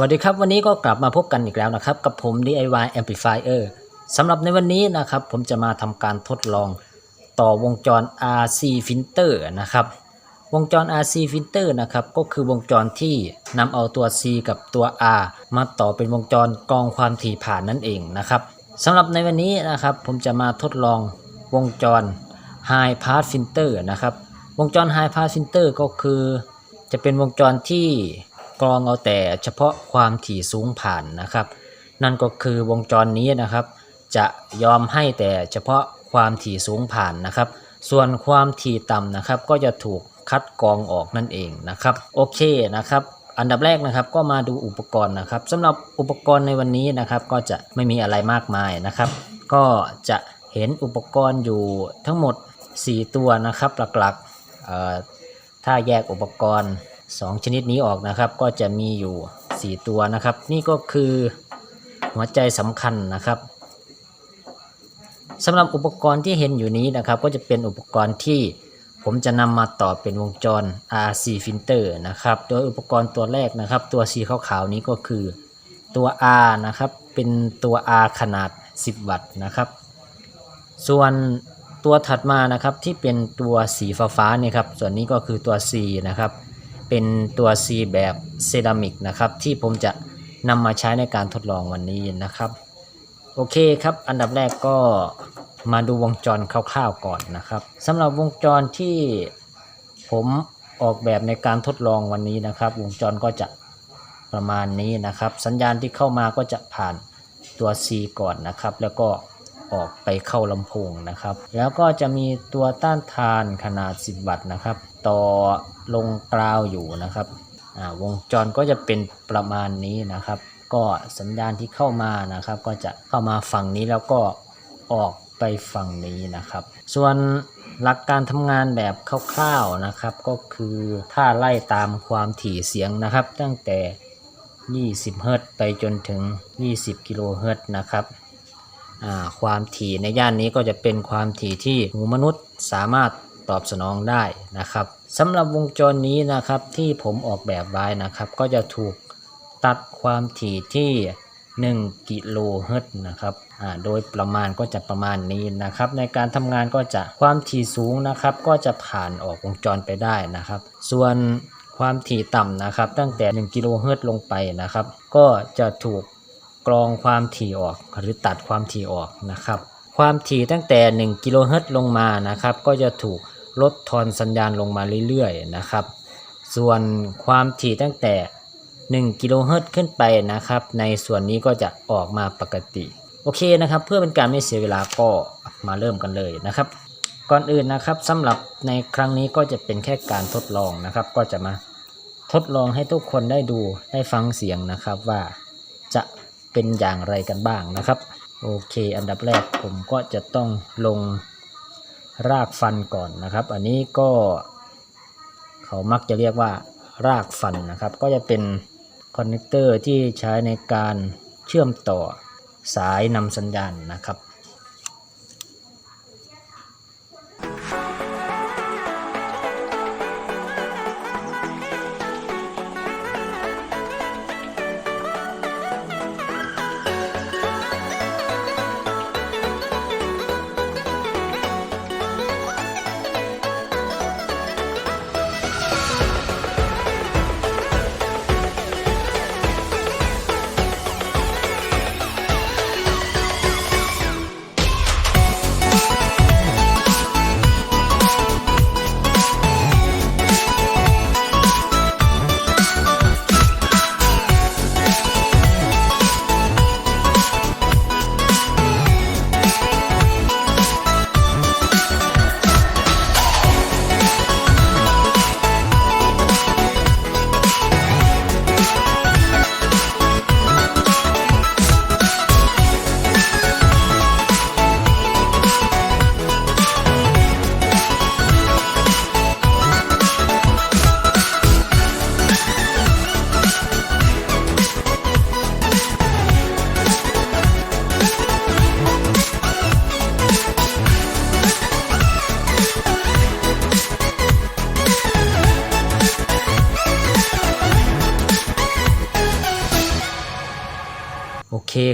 วัสดีครับ วันนี้ก็กลับมาพบกันอีกแล้วนะครับ กับผม DIY Amplifier สำหรับในวันนี้นะครับ ผมจะมาทำการทดลองต่อวงจร RC Filter นะครับ วงจร RC Filter นะครับ ก็คือวงจรที่นำเอาตัว C กับตัว R มาต่อเป็นวงจรกรองความถี่ผ่านนั่นเองนะครับสำหรับในวันนี้นะครับ ผมจะมาทดลองวงจร High Pass Filter นะครับ วงจร High Pass Filter ก็คือ จะเป็นวงจรที่ กรองเอาแต่เฉพาะความถี่สูงผ่านนะครับ นั่นก็คือวงจรนี้นะครับ จะยอมให้แต่เฉพาะความถี่สูงผ่านนะครับ ส่วนความถี่ต่ำนะครับ ก็จะถูกคัดกรองออกนั่นเองนะครับ โอเคนะครับอันดับแรกนะครับก็มาดูอุปกรณ์นะครับสำหรับอุปกรณ์ในวันนี้นะครับ ก็จะไม่มีอะไรมากมายนะครับ ก็จะเห็นอุปกรณ์อยู่ทั้งหมด 4 ตัวนะครับหลักๆถ้าแยกอุปกรณ์ 2 ชนิดนี้ออกนะครับ ก็จะมีอยู่ 4 ตัวนะครับ นี่ก็คือหัวใจสำคัญนะครับสำหรับอุปกรณ์ที่เห็นอยู่นี้นะครับ ก็จะเป็นอุปกรณ์ที่ผมจะนำมาต่อเป็นวงจร RC filter นะครับ โดยอุปกรณ์ตัวแรกนะครับ ตัวสีขาวๆนี้ก็คือตัว R นะครับ เป็นตัว R ขนาด 10 วัตต์นะครับ ส่วนตัวถัดมานะครับที่เป็นตัวสีฟ้าๆเนี่ยครับ ส่วนนี้ก็คือตัว C นะครับ เป็นตัว C แบบเซรามิกนะครับ ที่ผมจะนำมาใช้ในการทดลองวันนี้นะครับ โอเคครับ อันดับแรกก็มาดูวงจรคร่าวๆก่อนนะครับสำหรับวงจรที่ผมออกแบบในการทดลองวันนี้นะครับ วงจรก็จะประมาณนี้นะครับ สัญญาณที่เข้ามาก็จะผ่านตัว C ก่อนนะครับ แล้วก็ออกไปเข้าลำโพงนะครับ แล้วก็จะมีตัวต้านทานขนาด 10 วัตต์นะครับ ต่อ ลงกราวอยู่นะครับอ่าวงจรก็จะเป็นประมาณนี้นะครับ ก็สัญญาณที่เข้ามานะครับ ก็จะเข้ามาฝั่งนี้แล้วก็ออกไปฝั่งนี้นะครับ ส่วนหลักการทำงานแบบคร่าวๆนะครับ ก็คือถ้าไล่ตามความถี่เสียงนะครับ ตั้งแต่ 20 เฮิรตซ์ไปจนถึง 20 กิโลเฮิรตซ์นะครับอ่าความถี่ในย่านนี้ก็จะเป็นความถี่ที่หูมนุษย์สามารถ ตอบสนองได้นะครับสำหรับวงจรนี้นะครับที่ผมออกแบบไว้นะครับก็จะถูกตัดความถี่ที่ 1 กิโลเฮิรตซ์นะครับอ่าโดยประมาณก็จะประมาณนี้นะครับ ในการทำงานก็จะความถี่สูงนะครับ ก็จะผ่านออกวงจรไปได้นะครับ ส่วนความถี่ต่ำนะครับ ตั้งแต่ 1 กิโลเฮิรตซ์ลงไปนะครับ ก็จะถูกกรองความถี่ออกหรือตัดความถี่ออกนะครับ ความถี่ตั้งแต่ 1 กิโลเฮิรตซ์ลงมานะครับ ก็จะถูก ลดทอนสัญญาณลงมาเรื่อยๆนะครับ ส่วนความถี่ตั้งแต่ 1 กิโลเฮิรตซ์ขึ้นไปนะครับ ในส่วนนี้ก็จะออกมาปกติ โอเคนะครับ เพื่อเป็นการไม่เสียเวลาก็มาเริ่มกันเลยนะครับ ก่อนอื่นนะครับสำหรับในครั้งนี้ก็จะเป็นแค่การทดลองนะครับ ก็จะมาทดลองให้ทุกคนได้ดูได้ฟังเสียงนะครับว่าจะเป็นอย่างไรกันบ้างนะครับ โอเค อันดับแรกผมก็จะต้องลง รากฟันก่อนนะครับ อันนี้ก็เขามักจะเรียกว่ารากฟันนะครับ ก็จะเป็นคอนเนคเตอร์ที่ใช้ในการเชื่อมต่อสายนำสัญญาณนะครับ「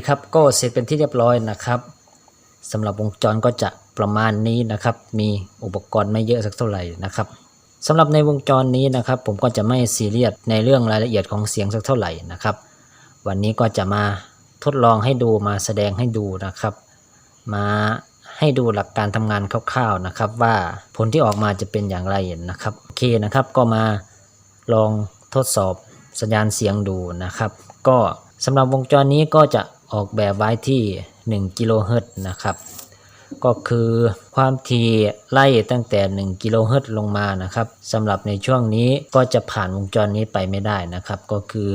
ครับก็เสร็จเป็นที่เรียบร้อยนะครับสำหรับวงจรก็จะประมาณนี้นะครับ มีอุปกรณ์ไม่เยอะสักเท่าไหร่นะครับสำหรับในวงจรนี้นะครับ ผมก็จะไม่ซีเรียสในเรื่องรายละเอียดของเสียงสักเท่าไหร่นะครับ วันนี้ก็จะมาทดลองให้ดูมาแสดงให้ดูนะครับ มาให้ดูหลักการทำงานคร่าวๆนะครับ ว่าผลที่ออกมาจะเป็นอย่างไรนะครับโอเคนะครับก็มาลองทดสอบสัญญาณเสียงดูนะครับ ก็ สำหรับวงจรนี้ก็จะออกแบบไว้ที่1กิโลเฮิรตซ์นะครับ ก็คือความถี่ไล่ตั้งแต่1กิโลเฮิรตซ์ลงมานะครับสำหรับในช่วงนี้ก็จะผ่านวงจรนี้ไปไม่ได้นะครับ ก็คือ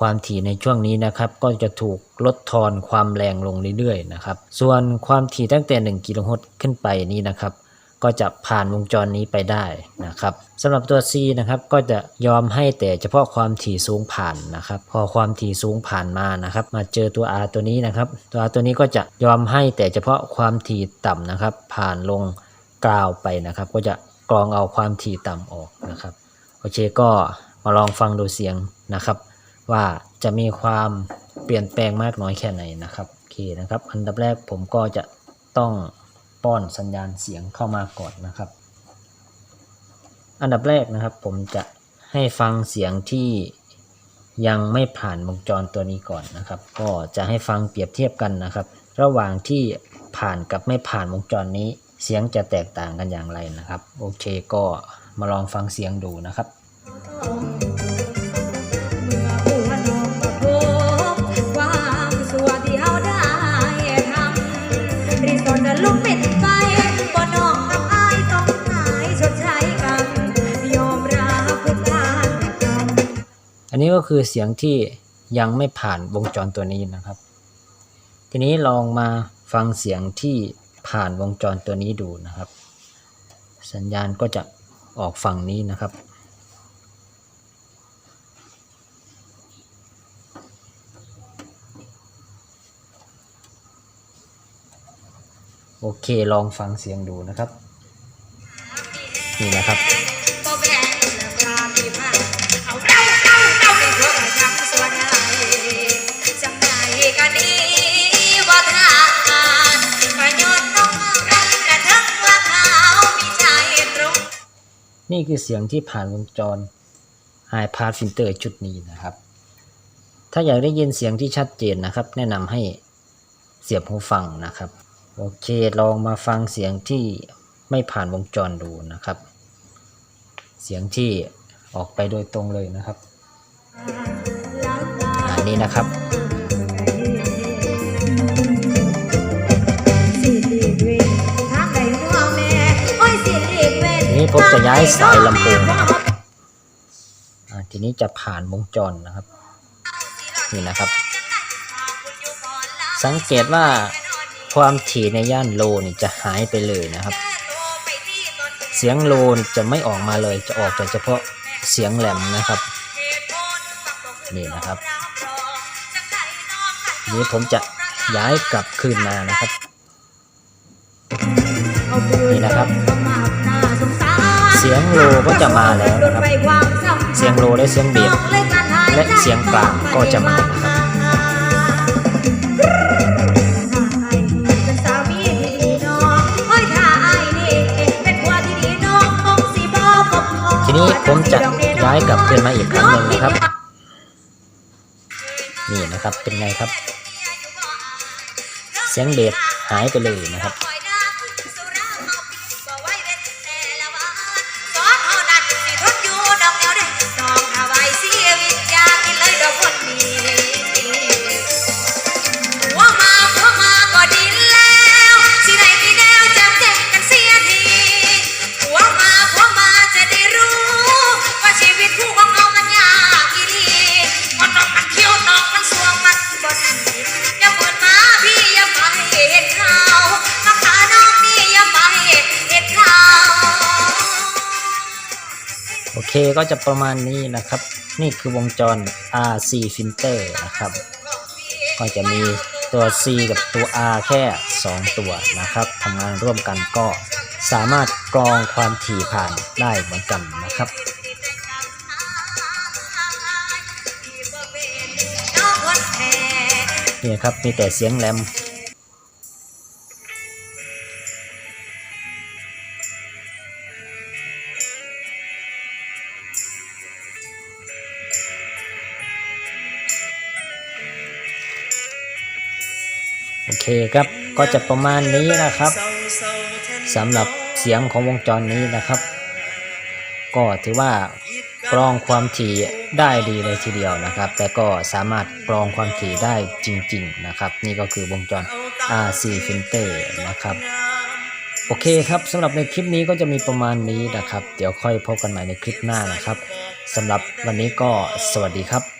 ความถี่ในช่วงนี้นะครับ ก็จะถูกลดทอนความแรงลงเรื่อยๆนะครับ ส่วนความถี่ตั้งแต่1กิโลเฮิรตซ์ขึ้นไปนี้นะครับ ก็จะผ่านวงจรนี้ไปได้นะครับสำหรับตัว C นะครับก็จะยอมให้แต่เฉพาะความถี่สูงผ่านนะครับ พอความถี่สูงผ่านมานะครับ มาเจอตัว R ตัวนี้นะครับ ตัว R ตัวนี้ก็จะยอมให้แต่เฉพาะความถี่ต่ำนะครับ ผ่านลงกราวไปนะครับ ก็จะกรองเอาความถี่ต่ำออกนะครับโอเคก็มาลองฟังดูเสียงนะครับ ว่าจะมีความเปลี่ยนแปลงมากน้อยแค่ไหนนะครับโอเคนะครับ อันดับแรกผมก็จะต้อง ป้อนสัญญาณเสียงเข้ามาก่อนนะครับ อันดับแรกนะครับผมจะให้ฟังเสียงที่ยังไม่ผ่านวงจรตัวนี้ก่อนนะครับ ก็จะให้ฟังเปรียบเทียบกันนะครับ ระหว่างที่ผ่านกับไม่ผ่านวงจรนี้ เสียงจะแตกต่างกันอย่างไรนะครับ โอเคก็มาลองฟังเสียงดูนะครับ นนี้ก็คือเสียงที่ยังไม่ผ่านวงจรตัวนี้นะครับ ทีนี้ลองมาฟังเสียงที่ผ่านวงจรตัวนี้ดูนะครับ สัญญาณก็จะออกฝั่งนี้นะครับ โอเคลองฟังเสียงดูนะครับ นี่นะครับ นี่คือเสียงที่ผ่านวงจร High Pass Filter ชุดนี้นะครับ ถ้าอยากได้ยินเสียงที่ชัดเจนนะครับ แนะนำให้เสียบหูฟังนะครับ โอเค ลองมาฟังเสียงที่ไม่ผ่านวงจรดูนะครับ เสียงที่ออกไปโดยตรงเลยนะครับ อันนี้นะครับ นี่ผมจะย้ายสายลำโพงนะครับทีนี้จะผ่านวงจรนะครับ นี่นะครับ สังเกตว่าความถี่ในย่านโลนี่จะหายไปเลยนะครับ เสียงโลนจะไม่ออกมาเลยจะออกแต่เฉพาะเสียงแหลมนะครับนี่นะครับนี้ผมจะย้ายกลับคืนมานะครับ นี่นะครับ สียงโลก็จะมาแล้วนะครับ เสียงโลและเสียงเบสและเสียงกลางก็จะมานะครับทีนี้ผมจะย้ายกลับคืนมาอีกครั้งหนึ่งนะครับ นี่นะครับเป็นไงครับ เสียงเบสหายไปเลยนะครับ โอเคก็จะประมาณนี้นะครับ นี่คือวงจร RC filter นะครับ ก็จะมีตัว C กับตัว R แค่ 2 ตัวนะครับทำงานร่วมกันก็สามารถกรองความถี่ผ่านได้เหมือนกันนะครับน้องคนแพ้นี่ครับมีแต่เสียงแหลม คครับก็จะประมาณนี้นะครับสำหรับเสียงของวงจรนี้นะครับ ก็ถือว่ากรองความถี่ได้ดีเลยทีเดียวนะครับ แต่ก็สามารถกรองความถี่ได้จริง ๆ นะครับ นี่ก็คือวงจร RC Filter นะครับ โอเคครับสำหรับในคลิปนี้ก็จะมีประมาณนี้นะครับ เดี๋ยวค่อยพบกันใหม่ในคลิปหน้านะครับสำหรับวันนี้ก็สวัสดีครับ